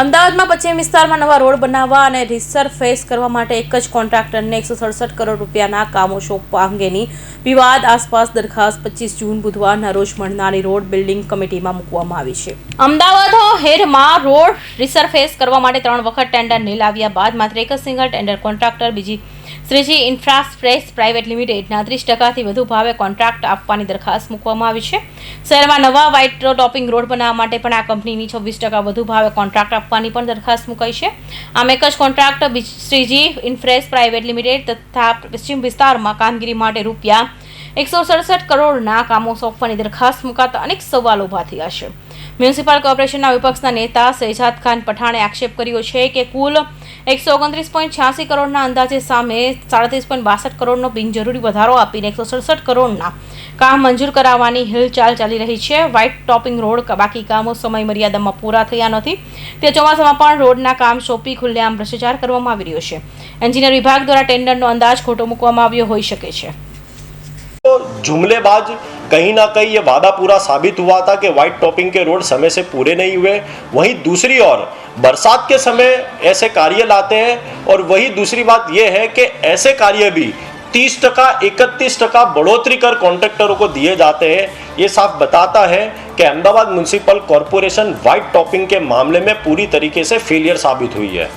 અમદાવાદમાં પશ્ચિમ વિસ્તારમાં નવા રોડ બનાવવા અને રિસરફેસ કરવા માટે એક જ કોન્ટ્રાક્ટરને એકસો સડસઠ કરોડ રૂપિયાના કામો સોંપવા અંગેની વિવાદ આસપાસ દરખાસ્ત પચીસ જૂન બુધવારના રોજ મળનારી રોડ બિલ્ડિંગ કમિટીમાં મૂકવામાં આવી છે. અમદાવાદ હેરમાં રોડ રિસરફેસ કરવા માટે ત્રણ વખત ટેન્ડર નીલાવ્યા બાદ માત્ર એક જ સિંગલ ટેન્ડર કોન્ટ્રાક્ટર, બીજી શ્રીજી ઇન્ફ્રાસ્ટ્રેસ પ્રાઇવેટ લિમિટેડના ત્રીસ ટકાથી વધુ ભાવે કોન્ટ્રાક્ટ આપવાની દરખાસ્ત મૂકવામાં આવી છે. શહેરમાં નવા વ્હાઇટ ટોપિંગ રોડ બનાવવા માટે પણ આ કંપનીની છવ્વીસ ટકા વધુ ભાવે કોન્ટ્રાક્ટ આપવાની પણ દરખાસ્ત મુકાઈ છે. આમ એક જ contract Shreeji Infra private limited તથા પશ્ચિમ વિસ્તારમાં કામગીરી માટે રૂપિયા એકસો સડસઠ કરોડના કામો સોંપવાની દરખાસ્ત મુકાતા અનેક સવાલો ઊભા થયા છે. મ્યુનિસિપલ કોર્પોરેશનના વિપક્ષના નેતા શહેજાદ ખાન પઠાણે આક્ષેપ કર્યો છે કે કુલ એકસો ઓગણત્રીસ પોઈન્ટ છ્યાસી કરોડના અંદાજે સામે સાડત્રીસ પોઈન્ટ બાસઠ કરોડનો બિનજરૂરી વધારો આપીને એકસો સડસઠ કરોડના કામ મંજૂર કરાવવાની હિલચાલ ચાલી રહી છે. વ્હાઇટ ટોપિંગ રોડ બાકી કામો સમય મર્યાદામાં પૂરા થયા નથી. તે ચોમાસામાં પણ રોડના કામ સોંપી ખુલ્લેઆમ ભ્રષ્ટાચાર કરવામાં આવી રહ્યો છે. એન્જિનિયર વિભાગ દ્વારા ટેન્ડરનો અંદાજ ખોટો મૂકવામાં આવ્યો હોઈ શકે છે. कहीं ना कहीं ये वादा पूरा साबित हुआ था कि व्हाइट टॉपिंग के रोड समय से पूरे नहीं हुए। वहीं दूसरी ओर, बरसात के समय ऐसे कार्य लाते हैं और वही दूसरी बात ये है कि ऐसे कार्य भी तीस टका, इकतीस टका बढ़ोतरी कर कॉन्ट्रैक्टरों को दिए जाते हैं। ये साफ़ बताता है कि Ahmedabad municipal corporation white topping के मामले में पूरी तरीके से फेलियर साबित हुई है।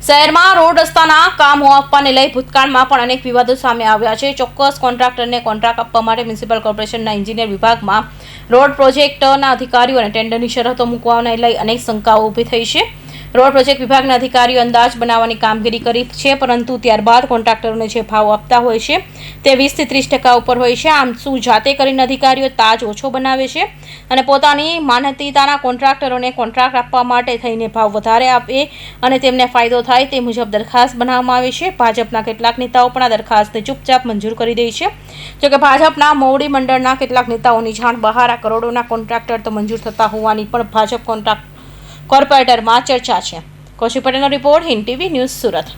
શહેરમાં રોડ રસ્તાના કામો આપવાને લઈ ભૂતકાળમાં પણ અનેક વિવાદો સામે આવ્યા છે. ચોક્કસ કોન્ટ્રાક્ટરને કોન્ટ્રાક્ટ આપવા માટે મ્યુનિસિપલ કોર્પોરેશનના એન્જિનિયર વિભાગમાં રોડ પ્રોજેક્ટના અધિકારીઓ અને ટેન્ડરની શરતો મૂકવાને લઈ અનેક શંકાઓ ઊભી થઈ છે. રોડ પ્રોજેક્ટ વિભાગના અધિકારીઓ અંદાજ બનાવવાની કામગીરી કરી છે, પરંતુ ત્યારબાદ કોન્ટ્રાક્ટરોને જે ભાવ આપતા હોય છે, તે વીસથી ત્રીસ ટકા ઉપર હોય છે. આમ શું જાતે કરીને અધિકારીઓ તાજ ઓછો બનાવે છે? અને પોતાની માનતીતાના કોન્ટ્રાક્ટરોને કોન્ટ્રાક્ટ આપવા માટે થઈને ભાવ વધારે આપે અને તેમને ફાયદો થાય તે મુજબ દરખાસ્ત બનાવવામાં આવે છે. ભાજપના કેટલાક નેતાઓ પણ આ દરખાસ્તને ચૂપચાપ મંજૂર કરી દે છે. જોકે ભાજપના મોવડી મંડળના કેટલાક નેતાઓની જાણ બહાર આ કરોડોના કોન્ટ્રાક્ટર તો મંજૂર થતા હોવાની પણ ભાજપ કોન્ટ્રાક્ટ કોર્પોરેટરમાં ચર્ચા છે. કૌશિક પટેલનો report Hind TV news Surat.